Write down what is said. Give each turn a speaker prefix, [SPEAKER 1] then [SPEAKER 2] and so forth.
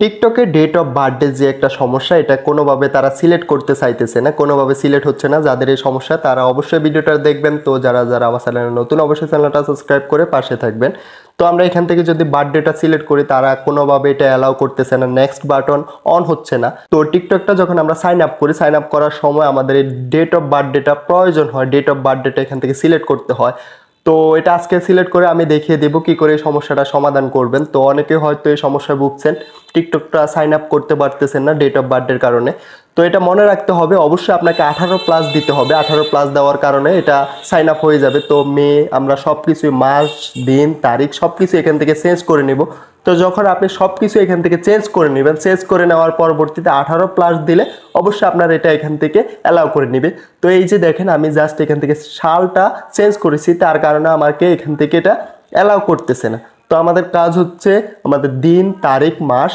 [SPEAKER 1] টিকটকে date of birthday যে একটা সমস্যা, এটা কোনোভাবে তারা সিলেক্ট করতে চাইতেছে না, কোনোভাবে সিলেক্ট হচ্ছে না, যাদের এই সমস্যা, তারা অবশ্যই ভিডিওটা দেখবেন। তো যারা যারা আমার চ্যানেলে নতুন, অবশ্যই চ্যানেলটা সাবস্ক্রাইব করে পাশে থাকবেন। তো আমরা এখান থেকে যদি বার্থডেটা সিলেক্ট করি, তারা কোনোভাবে এটা অ্যালাউ করতেছে না নেক্সট বাটন অন হচ্ছে না। তো টিকটকটা যখন আমরা সাইন আপ করি সাইন আপ করার সময় আমাদের ডেট অফ বার্থডেটা প্রয়োজন হয় ডেট অফ বার্থডেটা এখান থেকে সিলেক্ট করতে হয়। তো এটা আজকে সিলেক্ট করে আমি দেখিয়ে দেবো কি করে সমস্যাটা সমাধান করবেন। তো অনেকে হয়তো এই সমস্যায় ভুগছেন। টিকটকটা সাইন আপ করতে পারতেছেন না ডেট অফ বার্থডের কারণে। তো এটা মনে রাখতে হবে, অবশ্যই আপনাকে আঠারো প্লাস দিতে হবে। আঠারো প্লাস দেওয়ার কারণে এটা সাইন আপ হয়ে যাবে। তো মে আমরা সব কিছুই মাস, দিন, তারিখ সব কিছু এখান থেকে চেঞ্জ করে নিব। তো যখন আপনি সব কিছু এখান থেকে চেঞ্জ করে নেবেন চেঞ্জ করে নেওয়ার পরবর্তীতে আঠারো প্লাস দিলে অবশ্যই আপনার এটা এখান থেকে অ্যালাউ করে নেবে তো এই যে দেখেন, আমি জাস্ট এখান থেকে সালটা চেঞ্জ করেছি, তার কারণে আমাকে এখান থেকে এটা অ্যালাউ করতেছে না। তো আমাদের কাজ হচ্ছে, আমাদের দিন, তারিখ, মাস